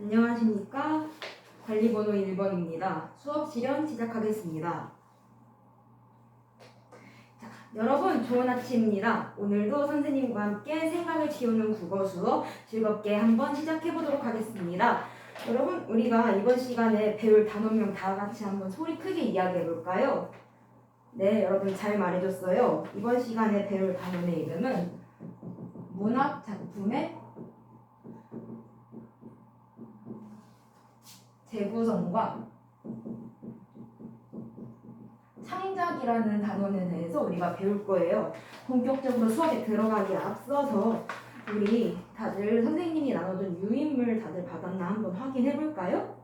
안녕하십니까. 관리번호 1번입니다. 수업 실현 시작하겠습니다. 자, 여러분 좋은 아침입니다. 오늘도 선생님과 함께 생각을 키우는 국어 수업 즐겁게 한번 시작해 보도록 하겠습니다. 여러분 우리가 이번 시간에 배울 단어명 다 같이 한번 소리 크게 이야기해 볼까요? 네, 여러분 잘 말해줬어요. 이번 시간에 배울 단어의 이름은 문학 작품의 재구성과 창작이라는 단원에 대해서 우리가 배울 거예요. 본격적으로 수업에 들어가기 앞서서 우리 다들 선생님이 나눠준 유인물 다들 받았나 한번 확인해 볼까요?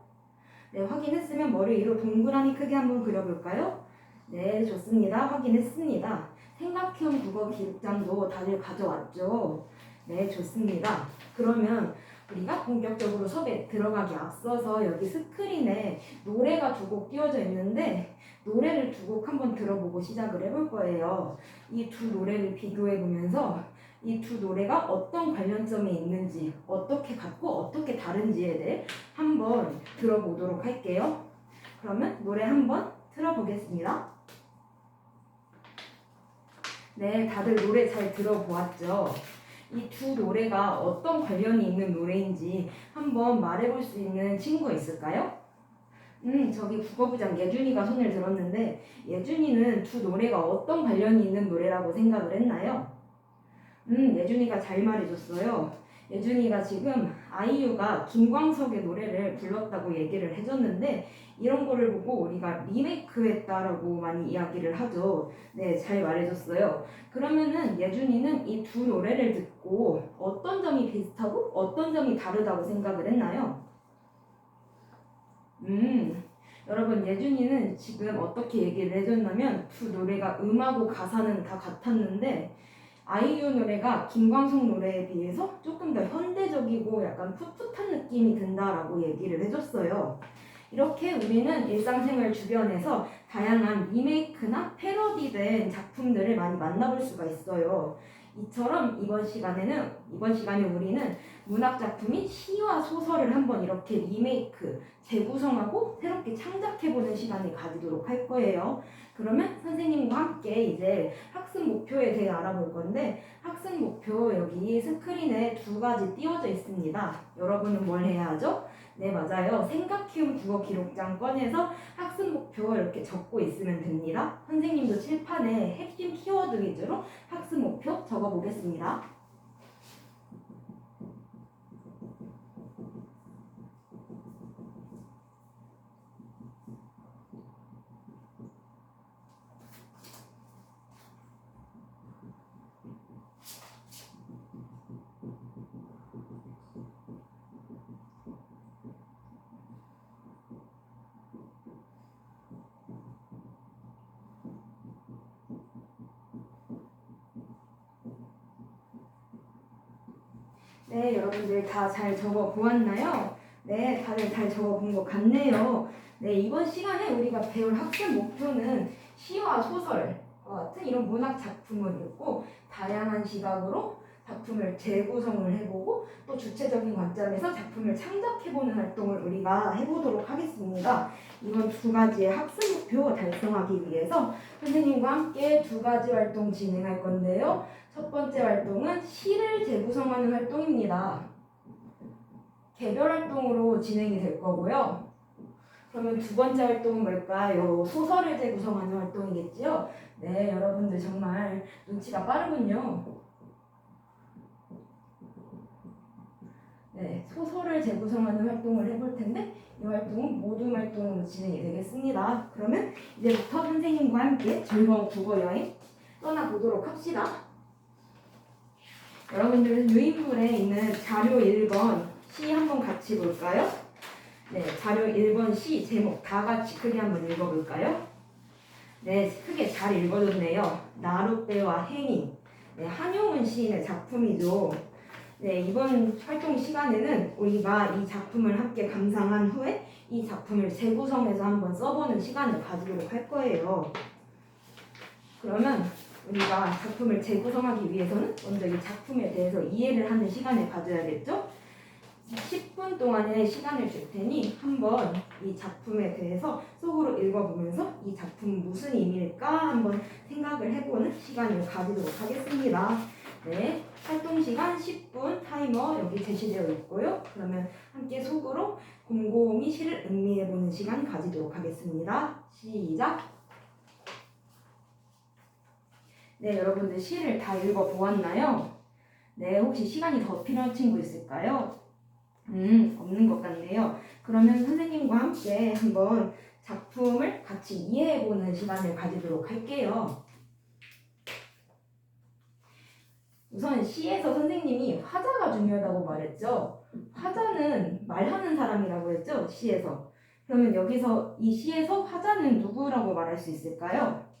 네, 확인했으면 머리 위로 동그라미 크게 한번 그려볼까요? 네, 좋습니다. 확인했습니다. 생각형 국어 기록장도 다들 가져왔죠? 네, 좋습니다. 그러면 우리가 본격적으로 수업에 들어가기 앞서서 여기 스크린에 노래가 두 곡 띄워져 있는데 노래를 두 곡 한번 들어보고 시작을 해볼 거예요. 이 두 노래를 비교해 보면서 이 두 노래가 어떤 관련점이 있는지 어떻게 같고 어떻게 다른지에 대해 한번 들어보도록 할게요. 그러면 노래 한번 틀어보겠습니다. 네, 다들 노래 잘 들어보았죠? 이 두 노래가 어떤 관련이 있는 노래인지 한번 말해볼 수 있는 친구 있을까요? 음, 저기 국어부장 예준이가 손을 들었는데 예준이는 두 노래가 어떤 관련이 있는 노래라고 생각을 했나요? 음, 예준이가 잘 말해줬어요. 예준이가 지금 아이유가 김광석의 노래를 불렀다고 얘기를 해줬는데 이런 거를 보고 우리가 리메이크했다라고 많이 이야기를 하죠. 네, 잘 말해줬어요. 그러면은 예준이는 이 두 노래를 듣고 어떤 점이 비슷하고 어떤 점이 다르다고 생각을 했나요? 음, 여러분 예준이는 지금 어떻게 얘기를 해줬냐면 두 노래가 음하고 가사는 다 같았는데 아이유 노래가 김광석 노래에 비해서 조금 더 현대적이고 약간 풋풋한 느낌이 든다라고 얘기를 해줬어요. 이렇게 우리는 일상생활 주변에서 다양한 리메이크나 패러디된 작품들을 많이 만나볼 수가 있어요. 이처럼 이번 시간에는 이번 시간에 우리는 문학 작품인 시와 소설을 한번 이렇게 리메이크, 재구성하고 새롭게 창작해보는 시간을 가지도록 할 거예요. 그러면 선생님과 함께 이제 학습 목표에 대해 알아볼 건데 학습 목표 여기 스크린에 두 가지 띄워져 있습니다. 여러분은 뭘 해야 하죠? 네 맞아요. 생각 키움 국어 기록장 꺼내서 학습 목표 이렇게 적고 있으면 됩니다. 선생님도 칠판에 핵심 키워드 위주로 학습 목표 적어 보겠습니다. 네, 여러분들 다 잘 적어 보았나요? 네, 다들 잘 적어 본 것 같네요. 네, 이번 시간에 우리가 배울 학습 목표는 시와 소설과 같은 이런 문학 작품을 읽고 다양한 시각으로 작품을 재구성을 해보고 또 주체적인 관점에서 작품을 창작해보는 활동을 우리가 해보도록 하겠습니다. 이번 두 가지의 학습 목표 달성하기 위해서 선생님과 함께 두 가지 활동 진행할 건데요. 첫 번째 활동은 시를 재구성하는 활동입니다. 개별 활동으로 진행이 될 거고요. 그러면 두 번째 활동은 뭘까요? 소설을 재구성하는 활동이겠지요? 네, 여러분들 정말 눈치가 빠르군요. 네, 소설을 재구성하는 활동을 해볼 텐데 이 활동은 모든 활동으로 진행이 되겠습니다. 그러면 이제부터 선생님과 함께 즐거운 국어 여행 떠나보도록 합시다. 여러분들 유인물에 있는 자료 1번 시 한번 같이 볼까요? 네, 자료 1번 시 제목 다 같이 크게 한번 읽어볼까요? 네, 크게 잘 읽어줬네요. 나룻배와 행인. 네, 한용운 시인의 작품이죠. 네, 이번 활동 시간에는 우리가 이 작품을 함께 감상한 후에 이 작품을 재구성해서 한번 써보는 시간을 가지도록 할 거예요. 그러면 우리가 작품을 재구성하기 위해서는 먼저 이 작품에 대해서 이해를 하는 시간을 가져야겠죠? 10분 동안의 시간을 줄 테니 한번 이 작품에 대해서 속으로 읽어보면서 이 작품은 무슨 의미일까 한번 생각을 해보는 시간을 가지도록 하겠습니다. 네, 활동 시간 10분 타이머 여기 제시되어 있고요. 그러면 함께 속으로 곰곰이 시를 음미해보는 시간 가지도록 하겠습니다. 시작! 네, 여러분들 시를 다 읽어 보았나요? 네, 혹시 시간이 더 필요한 친구 있을까요? 음, 없는 것 같네요. 그러면 선생님과 함께 한번 작품을 같이 이해해 보는 시간을 가지도록 할게요. 우선 시에서 선생님이 화자가 중요하다고 말했죠. 화자는 말하는 사람이라고 했죠. 시에서. 그러면 여기서 이 시에서 화자는 누구라고 말할 수 있을까요?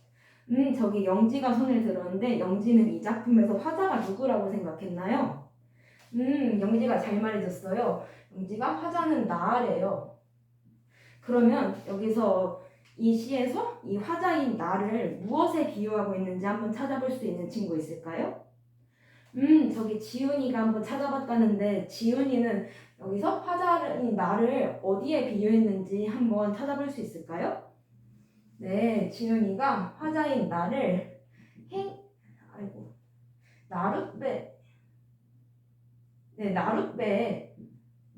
음, 저기 영지가 손을 들었는데 영지는 이 작품에서 화자가 누구라고 생각했나요? 음, 영지가 잘 말해줬어요. 영지가 화자는 나래요. 그러면 여기서 이 시에서 이 화자인 나를 무엇에 비유하고 있는지 한번 찾아볼 수 있는 친구 있을까요? 음, 저기 지훈이가 한번 찾아봤다는데 지훈이는 여기서 화자인 나를 어디에 비유했는지 한번 찾아볼 수 있을까요? 네, 지훈이가 화자인 나를 행, 아이고, 나룻배, 네, 나룻배에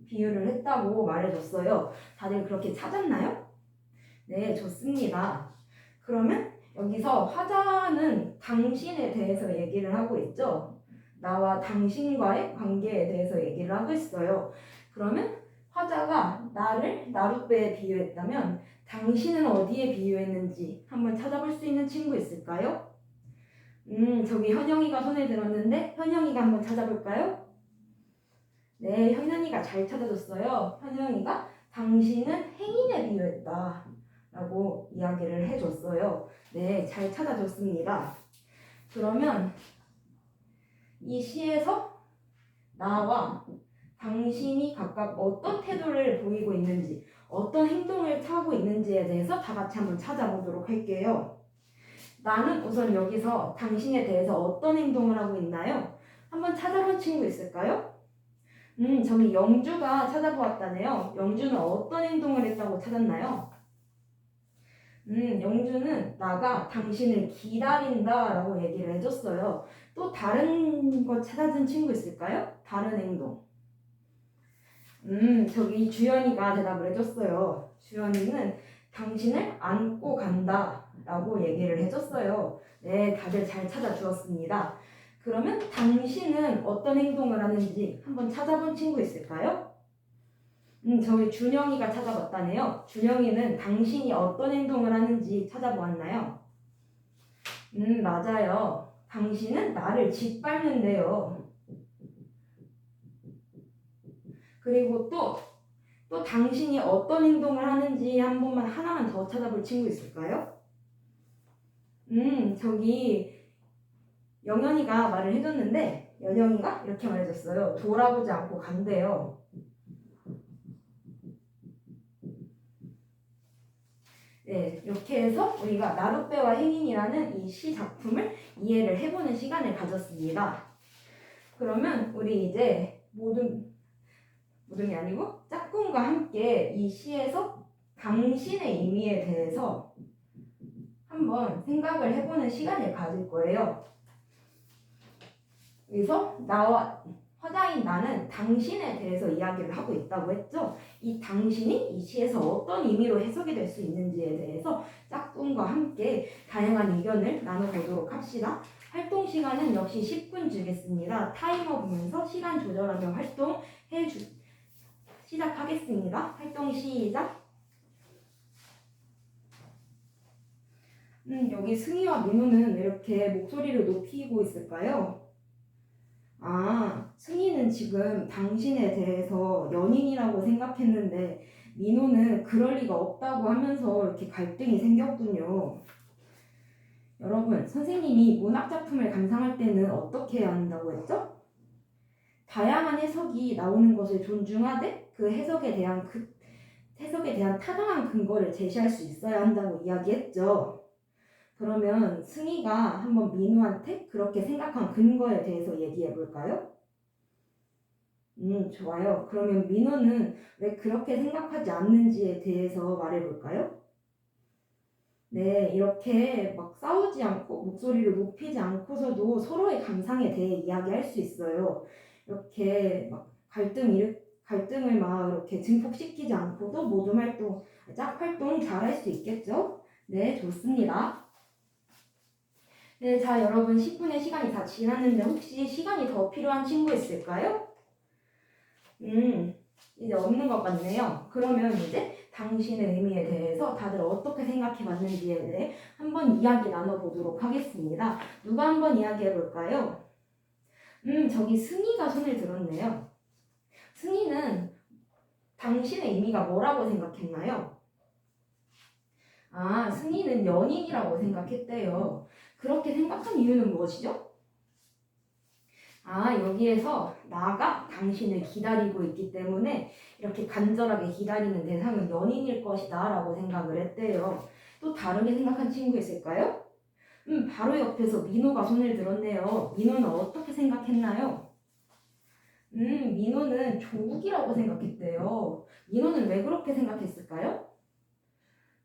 비유를 했다고 말해줬어요. 다들 그렇게 찾았나요? 네, 좋습니다. 그러면 여기서 화자는 당신에 대해서 얘기를 하고 있죠. 나와 당신과의 관계에 대해서 얘기를 하고 있어요. 그러면 화자가 나를 나룻배에 비유했다면 당신은 어디에 비유했는지 한번 찾아볼 수 있는 친구 있을까요? 음, 저기 현영이가 손에 들었는데 현영이가 한번 찾아볼까요? 네, 현영이가 잘 찾아줬어요. 현영이가 당신은 행인에 비유했다. 라고 이야기를 해줬어요. 네, 잘 찾아줬습니다. 그러면 이 시에서 나와 당신이 각각 어떤 태도를 보이고 있는지, 어떤 행동을 하고 있는지에 대해서 다 같이 한번 찾아보도록 할게요. 나는 우선 여기서 당신에 대해서 어떤 행동을 하고 있나요? 한번 찾아본 친구 있을까요? 음, 저기 영주가 찾아보았다네요. 영주는 어떤 행동을 했다고 찾았나요? 음, 영주는 나가 당신을 기다린다 라고 얘기를 해줬어요. 또 다른 거 찾아준 친구 있을까요? 다른 행동. 음, 저기 주연이가 대답을 해줬어요. 주연이는 당신을 안고 간다 라고 얘기를 해줬어요. 네, 다들 잘 찾아주었습니다. 그러면 당신은 어떤 행동을 하는지 한번 찾아본 친구 있을까요? 음, 저희 준영이가 찾아봤다네요. 준영이는 당신이 어떤 행동을 하는지 찾아보았나요? 음, 맞아요. 당신은 나를 짓밟는데요. 그리고 또, 또 당신이 어떤 행동을 하는지 한 번만 하나만 더 찾아볼 친구 있을까요? 음, 저기 영현이가 말을 해줬는데 연영이가 이렇게 말해줬어요. 돌아보지 않고 간대요. 네, 이렇게 해서 우리가 나룻배와 행인이라는 이 시 작품을 이해를 해보는 시간을 가졌습니다. 그러면 우리 이제 모든 모든이 아니고 짝꿍과 함께 이 시에서 당신의 의미에 대해서 한번 생각을 해보는 시간을 가질 거예요. 그래서 나와 화자인 나는 당신에 대해서 이야기를 하고 있다고 했죠. 이 당신이 이 시에서 어떤 의미로 해석이 될 수 있는지에 대해서 짝꿍과 함께 다양한 의견을 나눠보도록 합시다. 활동 시간은 역시 10분 주겠습니다. 타이머 보면서 시간 조절하며 활동해 주 시작하겠습니다. 활동 시작. 음, 여기 승희와 민호는 왜 이렇게 목소리를 높이고 있을까요? 아, 승희는 지금 당신에 대해서 연인이라고 생각했는데 민호는 그럴 리가 없다고 하면서 이렇게 갈등이 생겼군요. 여러분, 선생님이 문학 작품을 감상할 때는 어떻게 해야 한다고 했죠? 다양한 해석이 나오는 것을 존중하되 그 해석에 대한 그 해석에 대한 타당한 근거를 제시할 수 있어야 한다고 이야기했죠. 그러면 승희가 한번 민우한테 그렇게 생각한 근거에 대해서 얘기해 볼까요? 음, 좋아요. 그러면 민호는 왜 그렇게 생각하지 않는지에 대해서 말해볼까요? 네, 이렇게 막 싸우지 않고 목소리를 높이지 않고서도 서로의 감상에 대해 이야기할 수 있어요. 이렇게 막 갈등 일 갈등을 막 이렇게 증폭시키지 않고도 모둠 활동, 짝 활동 잘 할 수 있겠죠? 네, 좋습니다. 네, 자, 여러분 10분의 시간이 다 지났는데 혹시 시간이 더 필요한 친구 있을까요? 음, 이제 없는 것 같네요. 그러면 이제 당신의 의미에 대해서 다들 어떻게 생각해 봤는지에 대해 한번 이야기 나눠보도록 하겠습니다. 누가 한번 이야기해 볼까요? 음, 저기 승희가 손을 들었네요. 승희는 당신의 의미가 뭐라고 생각했나요? 아, 승희는 연인이라고 생각했대요. 그렇게 생각한 이유는 무엇이죠? 아, 여기에서 나가 당신을 기다리고 있기 때문에 이렇게 간절하게 기다리는 대상은 연인일 것이다 라고 생각을 했대요. 또 다르게 생각한 친구 있을까요? 음, 바로 옆에서 민호가 손을 들었네요. 민호는 어떻게 생각했나요? 음, 민호는 조국이라고 생각했대요. 민호는 왜 그렇게 생각했을까요?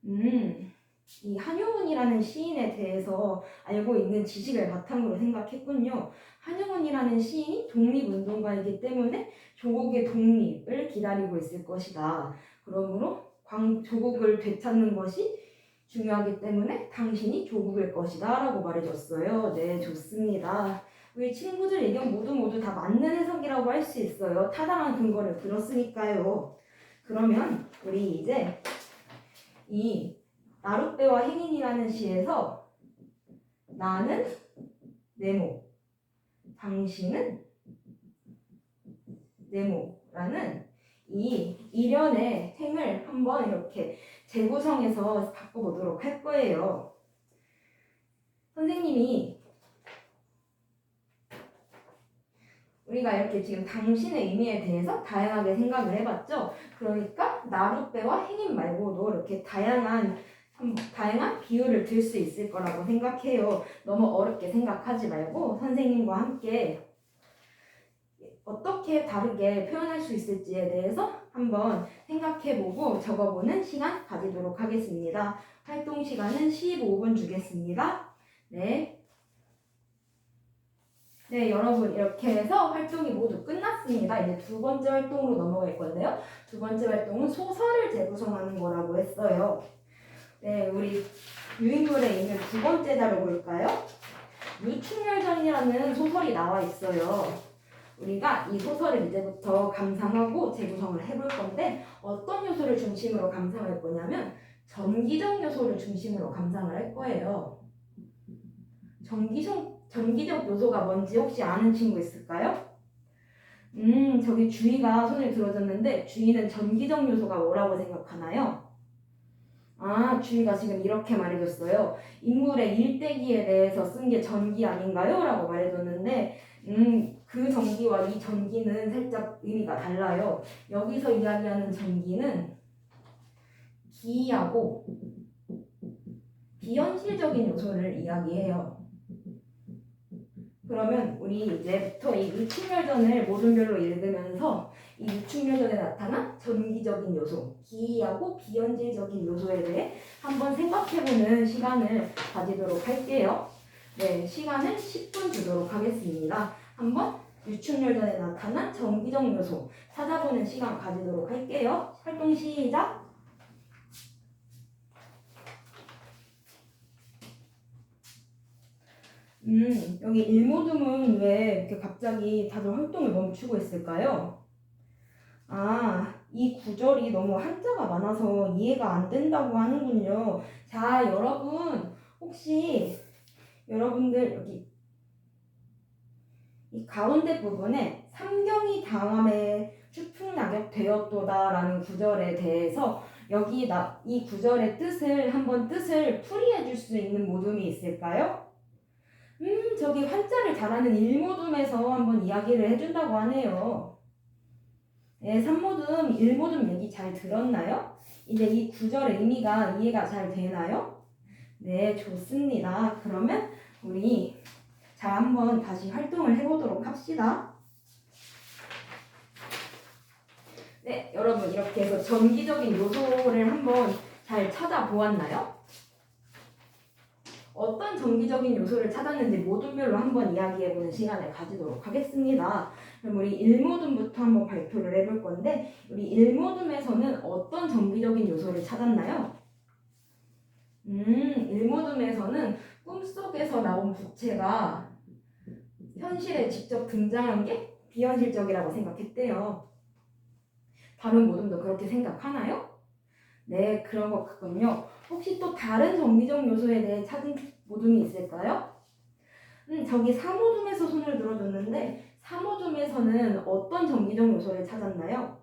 음, 이 한효문이라는 시인에 대해서 알고 있는 지식을 바탕으로 생각했군요. 한효문이라는 시인이 독립운동가이기 때문에 조국의 독립을 기다리고 있을 것이다. 그러므로 광, 조국을 되찾는 것이 중요하기 때문에 당신이 조국일 것이다. 라고 말해줬어요. 네, 좋습니다. 우리 친구들 의견 모두 모두 다 맞는 해석이라고 할 수 있어요. 타당한 근거를 들었으니까요. 그러면 우리 이제 이 나룻배와 행인이라는 시에서 나는 네모, 당신은 네모라는 이 일련의 행을 한번 이렇게 재구성해서 바꿔보도록 할 거예요. 선생님이 우리가 이렇게 지금 당신의 의미에 대해서 다양하게 생각을 해봤죠. 그러니까 나룻배와 행인 말고도 이렇게 다양한 한- 다양한 비유를 들 수 있을 거라고 생각해요. 너무 어렵게 생각하지 말고 선생님과 함께 어떻게 다르게 표현할 수 있을지에 대해서 한번 생각해보고 적어보는 시간 가지도록 하겠습니다. 활동 시간은 15분 주겠습니다. 네. 네, 여러분 이렇게 해서 활동이 모두 끝났습니다. 이제 두 번째 활동으로 넘어갈 건데요. 두 번째 활동은 소설을 재구성하는 거라고 했어요. 네, 우리 유인물에 있는 두 번째 자료 볼까요? 유충열전이라는 소설이 나와 있어요. 우리가 이 소설을 이제부터 감상하고 재구성을 해볼 건데 어떤 요소를 중심으로 감상할 거냐면 전기적 요소를 중심으로 감상을 할 거예요. 전기적, 전기적 요소가 뭔지 혹시 아는 친구 있을까요? 음, 저기 주희가 손을 들어줬는데 주희는 전기적 요소가 뭐라고 생각하나요? 아, 주희가 지금 이렇게 말해줬어요. 인물의 일대기에 대해서 쓴 게 전기 아닌가요? 라고 말해줬는데, 음, 그 전기와 이 전기는 살짝 의미가 달라요. 여기서 이야기하는 전기는 기이하고 비현실적인 요소를 이야기해요. 그러면 우리 이제부터 이 유충열전을 모둠별로 읽으면서 이 유충열전에 나타난 전기적인 요소, 기이하고 비현실적인 요소에 대해 한번 생각해보는 시간을 가지도록 할게요. 네, 시간을 10분 주도록 하겠습니다. 한번 유충열전에 나타난 전기적 요소 찾아보는 시간 가지도록 할게요. 활동 시작! 음, 여기 일모둠은 왜 이렇게 갑자기 다들 활동을 멈추고 있을까요? 아, 이 구절이 너무 한자가 많아서 이해가 안 된다고 하는군요. 자, 여러분, 혹시 여러분들 여기 이 가운데 부분에 삼경이 당함에 추풍낙엽 되었도다라는 구절에 대해서 여기 나, 이 구절의 뜻을 한번 뜻을 풀이해 줄 수 있는 모둠이 있을까요? 음, 저기 한자를 잘하는 일모둠에서 한번 이야기를 해준다고 하네요. 네, 삼모둠, 일모둠 얘기 잘 들었나요? 이제 이 구절의 의미가 이해가 잘 되나요? 네, 좋습니다. 그러면 우리 자 한번 다시 활동을 해보도록 합시다. 네, 여러분 이렇게 해서 전기적인 요소를 한번 잘 찾아보았나요? 어떤 전기적인 요소를 찾았는지 모둠별로 한번 이야기해보는 시간을 가지도록 하겠습니다. 그럼 우리 1모둠부터 한번 발표를 해볼 건데 우리 1모둠에서는 어떤 전기적인 요소를 찾았나요? 음, 1모둠에서는 꿈속에서 나온 부채가 현실에 직접 등장한 게 비현실적이라고 생각했대요. 다른 모둠도 그렇게 생각하나요? 네, 그런 것 같군요. 혹시 또 다른 전기적 요소에 대해 찾은 모둠이 있을까요? 음, 저기 3모둠에서 손을 들어줬는데 3모둠에서는 어떤 전기적 요소를 찾았나요?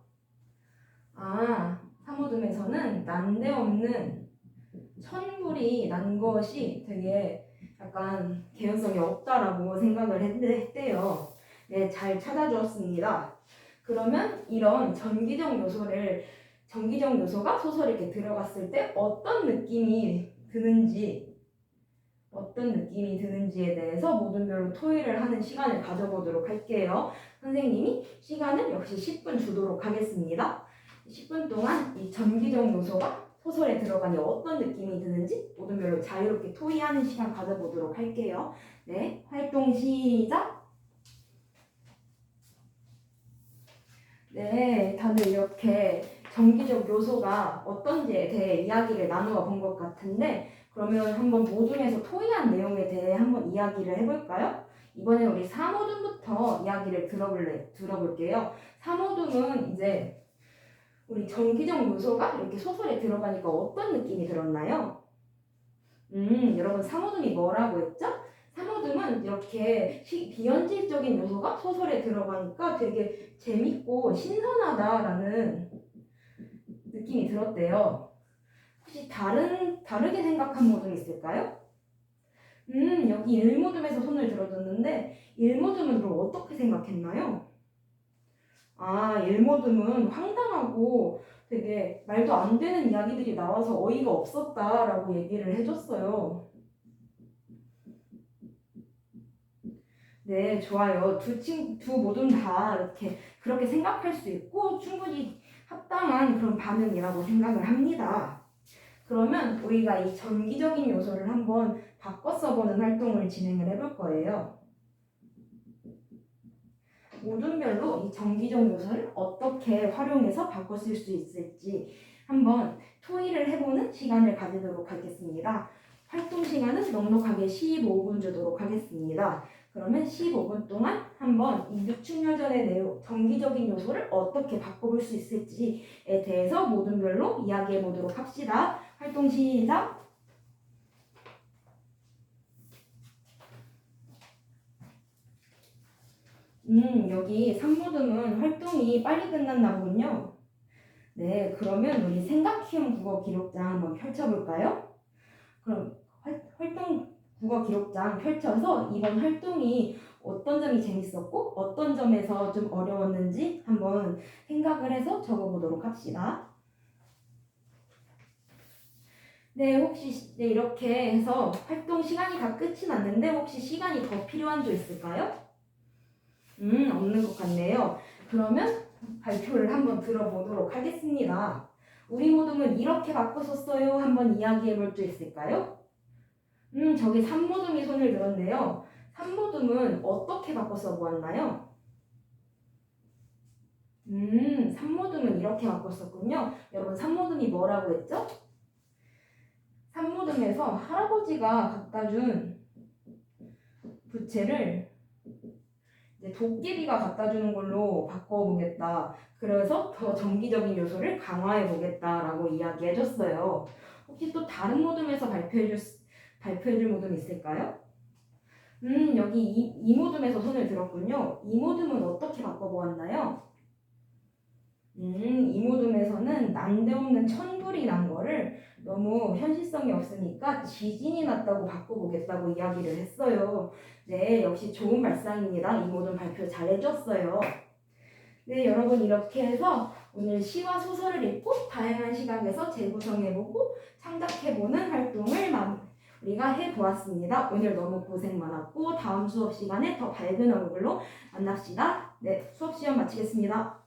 아, 3모둠에서는 난데없는 천불이 난 것이 되게 약간 개연성이 없다라고 생각을 했- 했대요. 네, 잘 찾아주었습니다. 그러면 이런 전기적 요소를 전기적 요소가 소설에 이렇게 들어갔을 때 어떤 느낌이 드는지 어떤 느낌이 드는지에 대해서 모든 별로 토의를 하는 시간을 가져보도록 할게요. 선생님이 시간을 역시 10분 주도록 하겠습니다. 10분 동안 이 전기적 요소가 소설에 들어가니 어떤 느낌이 드는지 모든 별로 자유롭게 토의하는 시간 가져보도록 할게요. 네, 활동 시작! 네, 다들 이렇게 전기적 요소가 어떤지에 대해 이야기를 나누어 본 것 같은데 그러면 한번 모둠에서 토의한 내용에 대해 한번 이야기를 해볼까요? 이번에 우리 3호둠부터 이야기를 들어볼래, 들어볼게요. 3호둠은 이제 우리 전기적 요소가 이렇게 소설에 들어가니까 어떤 느낌이 들었나요? 음, 여러분 3호둠이 뭐라고 했죠? 3호둠은 이렇게 시- 비현실적인 요소가 소설에 들어가니까 되게 재밌고 신선하다라는 느낌이 들었대요. 혹시 다른 다르게 생각한 모둠 있을까요? 음, 여기 1모둠에서 손을 들어줬는데 1모둠은 그럼 어떻게 생각했나요? 아, 1모둠은 황당하고 되게 말도 안 되는 이야기들이 나와서 어이가 없었다라고 얘기를 해줬어요. 네, 좋아요. 두 친, 두 모든 다 이렇게 그렇게 생각할 수 있고 충분히 합당한 그런 반응이라고 생각을 합니다. 그러면 우리가 이 전기적인 요소를 한번 바꿔 써보는 활동을 진행을 해볼 거예요. 모둠별로 이 전기적 요소를 어떻게 활용해서 바꿔 쓸 수 있을지 한번 토의를 해보는 시간을 가지도록 하겠습니다. 활동 시간은 넉넉하게 15분 주도록 하겠습니다. 그러면 15분 동안 한번 이 유축열전의 내용, 전기적인 요소를 어떻게 바꿔볼 수 있을지에 대해서 모둠별로 이야기해 보도록 합시다. 활동 시작! 음, 여기 3모둠은 활동이 빨리 끝났나 보군요. 네, 그러면 우리 생각 키움 국어 기록장 한번 펼쳐볼까요? 그럼 활, 활동 국어 기록장 펼쳐서 이번 활동이 어떤 점이 재밌었고 어떤 점에서 좀 어려웠는지 한번 생각을 해서 적어보도록 합시다. 네, 혹시 시- 네, 이렇게 해서 활동 시간이 다 끝이 났는데 혹시 시간이 더 필요한 조 있을까요? 음, 없는 것 같네요. 그러면 발표를 한번 들어보도록 하겠습니다. 우리 모둠은 이렇게 바꿔 썼어요. 한번 이야기해 볼수 있을까요? 음, 저기 3모둠이 손을 들었네요. 3모둠은 어떻게 바꿔 써보았나요? 음, 3모둠은 이렇게 바꿔 썼군요. 여러분, 3모둠이 뭐라고 했죠? 3모둠에서 할아버지가 갖다 준 부채를 이제 도깨비가 갖다 주는 걸로 바꿔보겠다. 그래서 더 정기적인 요소를 강화해 보겠다라고 이야기해 줬어요. 혹시 또 다른 모둠에서 발표해 줄, 발표해 줄 모둠 있을까요? 음, 여기 이, 이 모둠에서 손을 들었군요. 이 모둠은 어떻게 바꿔보았나요? 음, 이 모둠에서는 난데없는 천불이 난 거를 너무 현실성이 없으니까 지진이 났다고 바꿔보겠다고 이야기를 했어요. 네, 역시 좋은 발상입니다. 이 모든 발표 잘 해줬어요. 네, 여러분 이렇게 해서 오늘 시와 소설을 읽고 다양한 시각에서 재구성해보고 창작해보는 활동을 마- 우리가 해보았습니다. 오늘 너무 고생 많았고 다음 수업 시간에 더 밝은 얼굴로 만납시다. 네, 수업 시간 마치겠습니다.